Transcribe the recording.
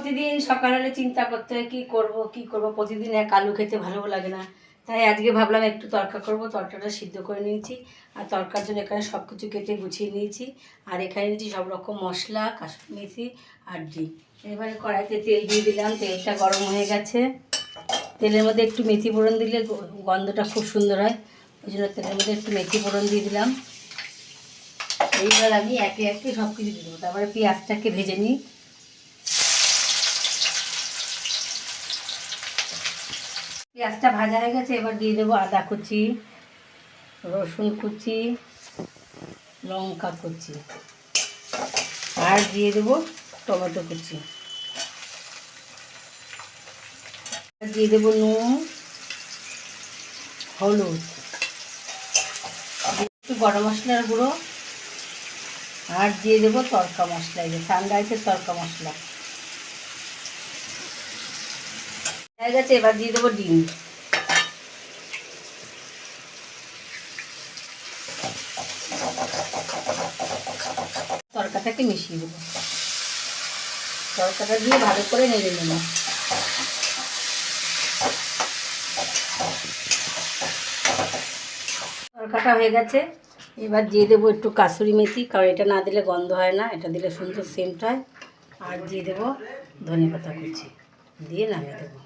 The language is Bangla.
প্রতিদিন সকাল হলে চিন্তা করতে হয়, কী করব কী করব? প্রতিদিন এক আলু খেতে ভালো লাগে না। তাই আজকে ভাবলাম একটু তরকা করব, তরকাটা সিদ্ধ করে নিয়েছি। আর তরকার জন্য এখানে সব কিছু কেটে গুছিয়ে নিয়েছি। আর এখানে নিয়েছি সব রকম মশলা, কাশ্মীর আর ডিম। এবারে কড়াইতে তেল দিয়ে দিলাম, তেলটা গরম হয়ে গেছে। তেলের মধ্যে একটু মেথি ফোড়ন দিলে গন্ধটা খুব সুন্দর হয়। ওই জন্য তেলের মধ্যে একটু মেথি ফোড়ন দিয়ে দিলাম। এইবার আমি একে একে সব কিছু দিয়ে দেবো। তারপরে পেঁয়াজটাকে ভেজে নিই। পেঁয়াজটা ভাজা হয়ে গেছে, এবার দিয়ে দেবো আদা কুচি, রসুন কুচি, লঙ্কা কুচি, আর দিয়ে দেবো টমেটো কুচি। দিয়ে দেবো নুন, হলুদ, একটু গরম মশলার গুঁড়ো, আর দিয়ে দেবো তরকা মশলা, এই যে সানরাইসের তরকা মশলা। হয়ে গেছে, এবার দিয়ে দেবো ডিম। তরকাটাকে মিশিয়ে দেবো। তরকাটা দিয়ে ভালো করে নেড়ে নেব। তরকাটা হয়ে গেছে। এবার দিয়ে দেবো একটু কাসুরি মেথি, কারণ এটা না দিলে গন্ধ হয় না, এটা দিলে সুন্দর সেন্ট হয়। আর দিয়ে দেবো ধনে পাতা কুচি। দিয়ে নামিয়ে দেবো।